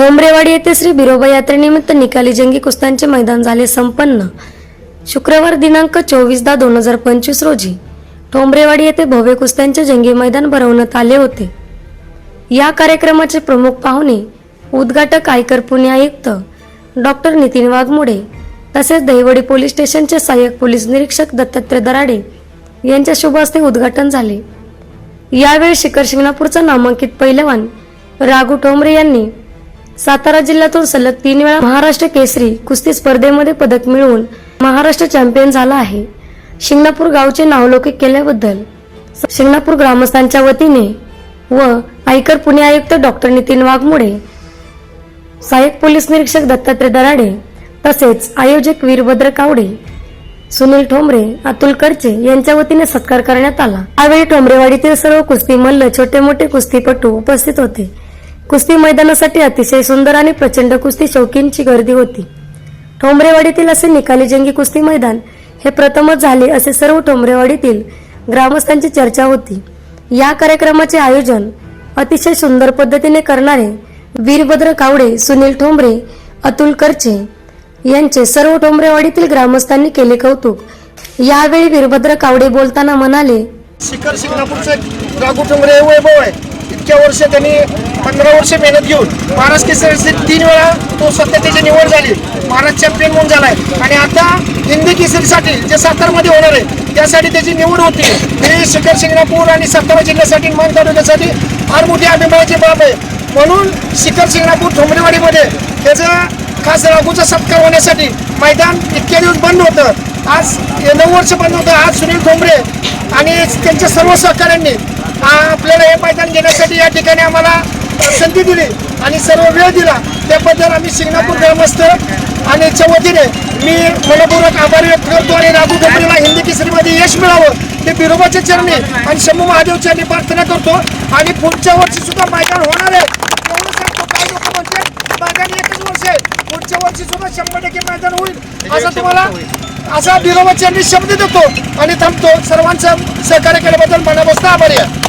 ठोंबरेवाडी येथे श्री बिरोबा यात्रेनिमित्त निकाली जंगी कुस्त्यांचे मैदान झाले संपन्न. शुक्रवार दिनांक चोवीस दहा दोन हजार पंचवीस रोजी ठोंबरेवाडी येथे भव्य कुस्त्यांचे जंगी मैदान भरवण्यात आले होते. या कार्यक्रमाचे प्रमुख पाहुणे उद्घाटक आयकर पुणे आयुक्त डॉक्टर नितीन वाघमोडे तसेच दहिवडी पोलीस स्टेशनचे सहाय्यक पोलीस निरीक्षक दत्तात्रय दराडे यांच्या शुभ हस्ते उद्घाटन झाले. यावेळी शिखर शिंगणापूरचा नामांकित पैलवान राघू ठोंबरे यांनी सातारा जिल्ह्यातून सलग तीन वेळा महाराष्ट्र केसरी कुस्ती स्पर्धेमध्ये पदक मिळवून महाराष्ट्र चॅम्पियन झाला आहे. शिंगणापूर गावचे नावलौकिक केल्याबद्दल शिंगणापूर ग्रामस्थांच्या वतीने व आयकर पुणे आयुक्त डॉक्टर नितीन वाघमोडे सहाय्यक पोलीस निरीक्षक दत्तात्रय दराडे तसेच आयोजक वीरभद्र कावडे सुनील ठोंबरे अतुल करचे यांच्या वतीने सत्कार करण्यात आला. यावेळी ठोंबरेवाडीतील सर्व कुस्ती मल्ल छोटे मोठे कुस्तीपटू उपस्थित होते. कुस्ती मैदानासाठी अतिशय सुंदर आणि प्रचंड कुस्ती शौकींची गर्दी होती. ठोंबरेवाडीतील असे निकाली जंगी कुस्ती मैदान हे प्रथमच झाले असे सर्व ठोंबरेवाडीतील ग्रामस्थांची चर्चा होती. या कार्यक्रमाचे आयोजन अतिशय सुंदर पद्धतीने करणारे वीरभद्र कावडे सुनील ठोंबरे अतुल करचे यांचे सर्व ठोंबरेवाडीतील ग्रामस्थांनी केले कौतुक. यावेळी वीरभद्र कावडे बोलताना म्हणाले शिखर शिंगणापूरचं राघू ठोंबरे वैभव आहे इतक्या वर्ष त्यांनी पंधरा वर्ष मेहनत घेऊन महाराज केसरी तीन वेळा तो स्वतः त्याची निवड झाली. महाराज चॅम्पियन म्हणून झालाय. आणि आता हिंदी केसरीसाठी जे सातारमध्ये होणार आहे त्यासाठी त्याची निवड होती. हे शिखर शिंगणापूर आणि सातारा जिल्ह्यासाठी मान तालुक्यासाठी फार मोठी अभिमानाची बाब आहे. म्हणून शिखर शिंगणापूर ठोंबरेवाडीमध्ये त्याचं खास राघूचा सत्कार होण्यासाठी मैदान इतक्या दिवस बंद होतं. आज नऊ वर्ष बंद होतं. आज सुनील ठोंबरे आणि त्यांच्या सर्व सहकाऱ्यांनी आपल्याला हे मैदान घेण्यासाठी या ठिकाणी आम्हाला संधी दिली आणि सर्व वेळ दिला. त्याबद्दल आम्ही शिंगणापूर ग्रामस्थ आणि च्या वतीने मी मनपूर्वक आभार व्यक्त करतो आणि राघू ठोंबरेला हिंदी केसरीमध्ये यश मिळावं ते बिरोबाच्या चरणी आणि शंभू महादेव चरणी प्रार्थना करतो. आणि पुढच्या वर्षी सुद्धा मैदान होणार आहे. एवढं सांगतो काही लोक म्हणतात मैदान एकच वर्ष आहे. पुढच्या वर्षी सुद्धा शंभर टक्के मैदान होईल. असं तुम्हाला असा बिरोबाची आम्ही शब्द देतो. आणि थांबतो. सर्वांचं सहकार्य केल्याबद्दल मनापासून आभारी आहे.